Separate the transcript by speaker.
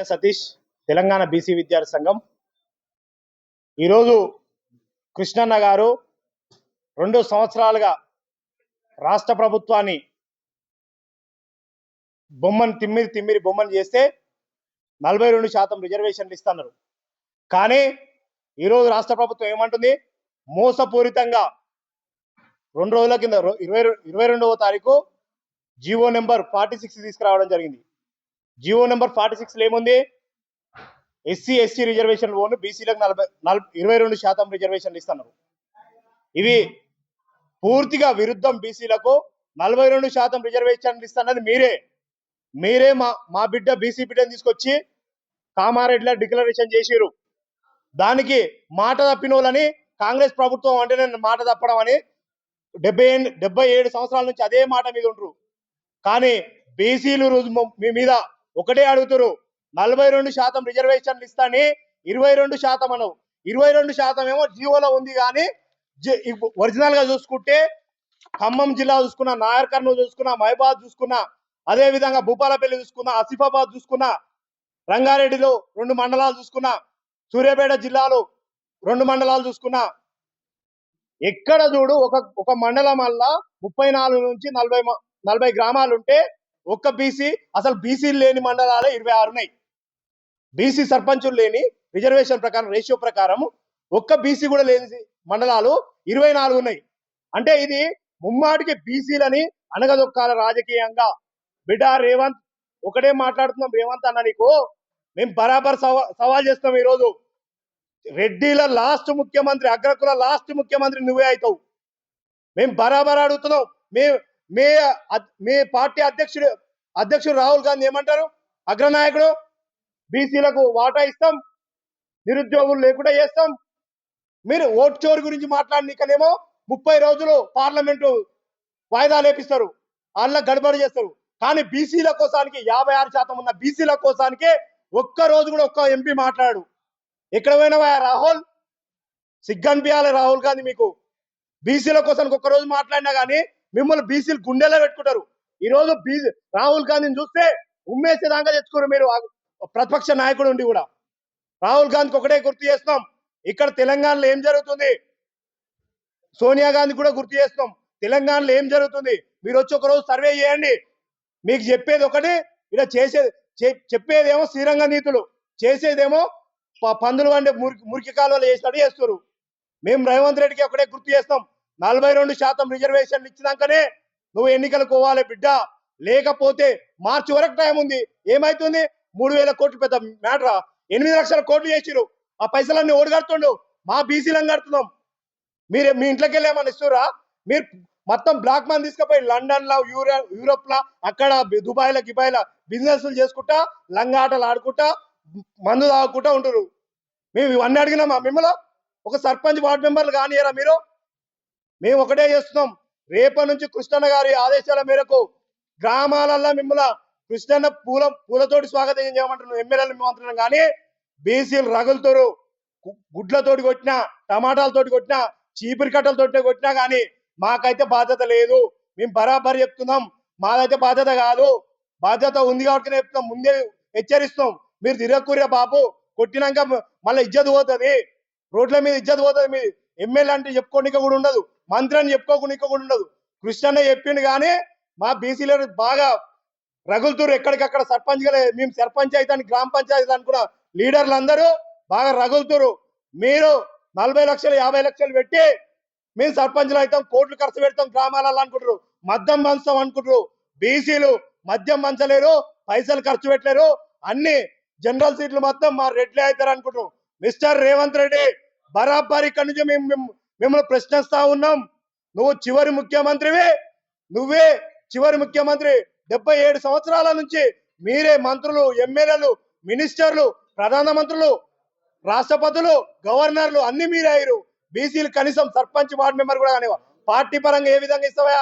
Speaker 1: Satish Telangana BC విద్యార్థి సంఘం. ఈరోజు కృష్ణన్న గారు రెండు సంవత్సరాలుగా రాష్ట్ర ప్రభుత్వాన్ని బొమ్మను తిమ్మిరి తిమ్మిరి బొమ్మను చేస్తే నలభై రెండు శాతం రిజర్వేషన్లు ఇస్తున్నారు. కానీ ఈరోజు రాష్ట్ర ప్రభుత్వం ఏమంటుంది? మోసపూరితంగా రెండు రోజుల కింద ఇరవై ఇరవై రెండవ తారీఖు జీవో నెంబర్ ఫార్టీ సిక్స్ తీసుకురావడం జరిగింది. జివో నెంబర్ ఫార్టీ సిక్స్లో ఏముంది? ఎస్సీ ఎస్సీ రిజర్వేషన్ ఓన్ బీసీలకు నలభై నలభై ఇరవై రెండు శాతం రిజర్వేషన్లు ఇస్తున్నారు. ఇవి పూర్తిగా విరుద్ధం బీసీలకు. నలభై రెండు శాతం రిజర్వేషన్లు ఇస్తున్నది మీరే. మీరే మా మా బిడ్డ బీసీ బిడ్డని తీసుకొచ్చి కామారెడ్డిలో డిక్లరేషన్ చేసిరు దానికి మాట తప్పిన వాళ్ళని కాంగ్రెస్ ప్రభుత్వం అంటేనే మాట తప్పడం అని డెబ్బై డెబ్బై ఏడు సంవత్సరాల నుంచి అదే మాట మీద ఉండరు. కానీ బీసీలు రోజు మీ మీద ఒకటే అడుగుతురు నలభై రెండు శాతం రిజర్వేషన్లు ఇస్తాని ఇరవై రెండు శాతం అనవు ఇరవై రెండు శాతం ఏమో జీవోలో ఉంది కానీ ఒరిజినల్గా చూసుకుంటే ఖమ్మం జిల్లా చూసుకున్నా నాయర్ కర్నూలు చూసుకున్నా మహిబాద్ చూసుకున్నా అదే విధంగా భూపాలపల్లి చూసుకున్నా ఆసిఫాబాద్ చూసుకున్నా రంగారెడ్డిలో రెండు మండలాలు చూసుకున్నా సూర్యాపేట జిల్లాలో రెండు మండలాలు చూసుకున్నా ఎక్కడ చూడు ఒక ఒక మండలం వల్ల ముప్పై నాలుగు నుంచి నలభై నలభై గ్రామాలు ఉంటే ఒక్క బీసీ అసలు బీసీలు లేని మండలాలే ఇరవై ఆరు ఉన్నాయి బీసీ సర్పంచులు లేని రిజర్వేషన్ ప్రకారం రేషియో ప్రకారం ఒక్క బీసీ కూడా లేని మండలాలు ఇరవై నాలుగు ఉన్నాయి. అంటే ఇది ముమ్మాటికి బీసీలని అనగదొక్కాల రాజకీయంగా. బిడ్డ రేవంత్ ఒకటే మాట్లాడుతున్నాం రేవంత్ అన్న నీకు. మేము బరాబర్ సవా సవాల్ చేస్తాం ఈరోజు. రెడ్డిల లాస్ట్ ముఖ్యమంత్రి అగ్రకుల లాస్ట్ ముఖ్యమంత్రి నువ్వే అవుతావు మేము బరాబర్ అడుగుతున్నాం. మేము మీ మీ పార్టీ అధ్యక్షుడు అధ్యక్షుడు రాహుల్ గాంధీ ఏమంటారు? అగ్రనాయకుడు బీసీలకు వాటా ఇస్తాం నిరుద్యోగులు లేకుండా చేస్తాం. మీరు ఓట్ చోరు గురించి మాట్లాడినీకనేమో ముప్పై రోజులు పార్లమెంటు వాయిదా లేపిస్తారు వాళ్ళ గడబడి చేస్తారు. కానీ బీసీల కోసానికి యాభై ఆరు శాతం ఉన్న బీసీల కోసానికి ఒక్క రోజు కూడా ఒక్క ఎంపీ మాట్లాడు. ఎక్కడ పోయినవా రాహుల్? సిగ్గనిపించాలి రాహుల్ గాంధీ మీకు. బీసీల కోసం ఒక్క రోజు మాట్లాడినా కానీ మిమ్మల్ని బీసీలు గుండెలో పెట్టుకుంటారు. ఈ రోజు బీసీ రాహుల్ గాంధీని చూస్తే ఉమ్మేసేదాకా తెచ్చుకోరు మీరు. ప్రతిపక్ష నాయకుడు ఉండి కూడా. రాహుల్ గాంధీకి ఒకటే గుర్తు చేస్తాం ఇక్కడ తెలంగాణలో ఏం జరుగుతుంది? సోనియా గాంధీ కూడా గుర్తు చేస్తాం తెలంగాణలో ఏం జరుగుతుంది? మీరు వచ్చి ఒక రోజు సర్వే చేయండి. మీకు చెప్పేది ఒకటి ఇలా చేసేది చెప్పేదేమో శ్రీరంగ నీతులు. చేసేదేమో పందులు వండే మురికి మురికి కాలువలు చేసినట్టు చేస్తారు మేము రేవంత్ రెడ్డికి ఒకటే గుర్తు చేస్తాం నలభై రెండు శాతం రిజర్వేషన్లు ఇచ్చినాకనే నువ్వు ఎన్నికలకు పోవాలి బిడ్డ. లేకపోతే మార్చి వరకు టైం ఉంది. ఏమైతుంది? మూడు వేల కోట్లు పెద్ద మ్యాటరా. ఎనిమిది లక్షల కోట్లు చేసిరు ఆ పైసలన్నీ ఓడి కడుతుండు మా బీసీలను కడుతున్నాం. మీరు మీ ఇంట్లోకి వెళ్ళి ఇస్తురా మీరు మొత్తం బ్లాక్ మన్ తీసుకుపోయి లండన్లో యూరో యూరోప్లో అక్కడ దుబాయ్ గిబాయ్లో బిజినెస్లు చేసుకుంటా లంగాటలు ఆడుకుంటా మందు తాగుకుంటా ఉంటారు మేము ఇవన్నీ అడిగినామా మిమ్మల్ని? ఒక సర్పంచ్ వార్డు మెంబర్లు కానియరా మీరు? మేము ఒకటే చేస్తున్నాం. రేపటి నుంచి కృష్ణన్న గారి ఆదేశాల మేరకు గ్రామాలల్లో మిమ్మల్ని కృష్ణన్న పూల పూలతోటి స్వాగతం చేయమంటున్నాం ఎమ్మెల్యేలు మేమంటున్నాం కానీ బీసీలు రగులుతారు. గుడ్లతోటి కొట్టినా టమాటాలతోటి కొట్టినా చీపురి కట్టలతోటి కొట్టినా కానీ మాకైతే బాధ్యత లేదు. మేము బరాబర్ చెప్తున్నాం. మాదైతే బాధ్యత కాదు. బాధ్యత ఉంది కాబట్టి చెప్తున్నాం. ముందే హెచ్చరిస్తాం మీరు తిరగకూరే బాబు. కొట్టినాక మళ్ళీ ఇజ్జత్ పోతుంది. రోడ్ల మీద ఇజ్జత్ పోతుంది. మీ ఎమ్మెల్యే అంటే చెప్పుకోనిక కూడా ఉండదు. మంత్రి అని చెప్పుకోకుండా కూడా ఉండదు. కృష్ణన్న చెప్పిండు కానీ మా బీసీలో బాగా రగులుతురు ఎక్కడికక్కడ సర్పంచ్ మేము సర్పంచ్ అయితే గ్రామ పంచాయతీ అనుకున్న లీడర్లు అందరూ బాగా రగులుతురు మీరు నలభై లక్షలు యాభై లక్షలు పెట్టి మేము సర్పంచ్లు అవుతాం కోట్లు ఖర్చు పెడతాం గ్రామాలలో అనుకుంటారు మద్యం పంచుతాం అనుకుంటారు బీసీలు మద్యం పంచలేరు పైసలు ఖర్చు పెట్టలేరు. అన్ని జనరల్ సీట్లు మొత్తం మా రెడ్లే అవుతారు అనుకుంటారు మిస్టర్ రేవంత్ రెడ్డి బరాబర్ ఇక్కడి నుంచి మేము- మిమ్మల్ని ప్రశ్నిస్తా ఉన్నాం. నువ్వు చివరి ముఖ్యమంత్రివే. నువ్వే చివరి ముఖ్యమంత్రి. డెబ్బై ఏడు సంవత్సరాల నుంచి మీరే మంత్రులు ఎమ్మెల్యేలు మినిస్టర్లు ప్రధానమంత్రులు రాష్ట్రపతులు గవర్నర్లు అన్ని మీరే అయ్యారు. బీసీలు కనీసం సర్పంచ్ వార్డు మెంబర్ కూడా కానివ్వ పార్టీ పరంగా ఏ విధంగా ఇస్తావా